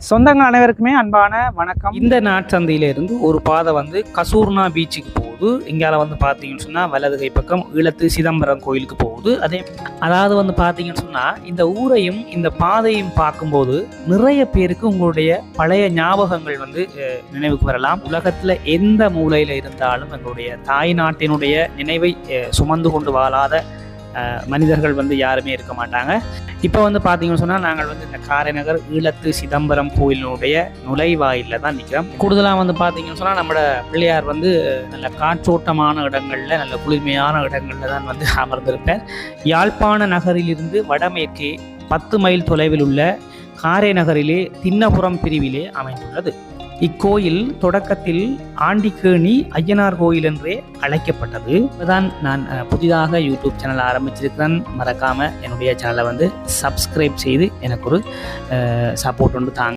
சொந்தங்கள் அனைவருக்குமே அன்பான வணக்கம். இந்த நாட்சந்தையிலிருந்து ஒரு பாதை வந்து கசூர்னா பீச்சுக்கு போகுது. இங்கால வந்து பார்த்தீங்கன்னு சொன்னால் வலது கை பக்கம் ஈழத்து சிதம்பரம் கோயிலுக்கு போகுது. அதே அதாவது வந்து பார்த்தீங்கன்னு சொன்னால் இந்த ஊரையும் இந்த பாதையும் பார்க்கும்போது நிறைய பேருக்கு உங்களுடைய பழைய ஞாபகங்கள் வந்து நினைவுக்கு வரலாம். உலகத்தில் எந்த மூலையில் இருந்தாலும் எங்களுடைய தாய் நாட்டினுடைய நினைவை சுமந்து கொண்டு வாழாத மனிதர்கள் வந்து யாருமே இருக்க மாட்டாங்க. இப்போ வந்து பார்த்தீங்கன்னு சொன்னால் நாங்கள் வந்து இந்த காரைநகர் ஈழத்து சிதம்பரம் கோயிலினுடைய நுழைவாயிலில் தான் நிற்கிறோம் கூடுதலாக வந்து பார்த்தீங்கன்னு சொன்னால் நம்மளோட பிள்ளையார் வந்து நல்ல காற்றோட்டமான இடங்களில் நல்ல குளிர்மையான இடங்களில் தான் வந்து அமர்ந்திருப்பார். யாழ்ப்பாண நகரிலிருந்து வடமேற்கே பத்து மைல் தொலைவில் உள்ள காரை நகரிலே தின்னபுரம் பிரிவிலே அமைந்துள்ளது. இக்கோயில் தொடக்கத்தில் ஆண்டிக்கேணி ஐயனார் கோயில் என்றே அழைக்கப்பட்டது. இப்போதான் நான் புதிதாக யூடியூப் சேனல் ஆரம்பிச்சிருக்கிறேன். மறக்காமல் என்னுடைய சேனலை வந்து சப்ஸ்கிரைப் செய்து எனக்கு ஒரு சப்போர்ட் ஒன்று தாங்க.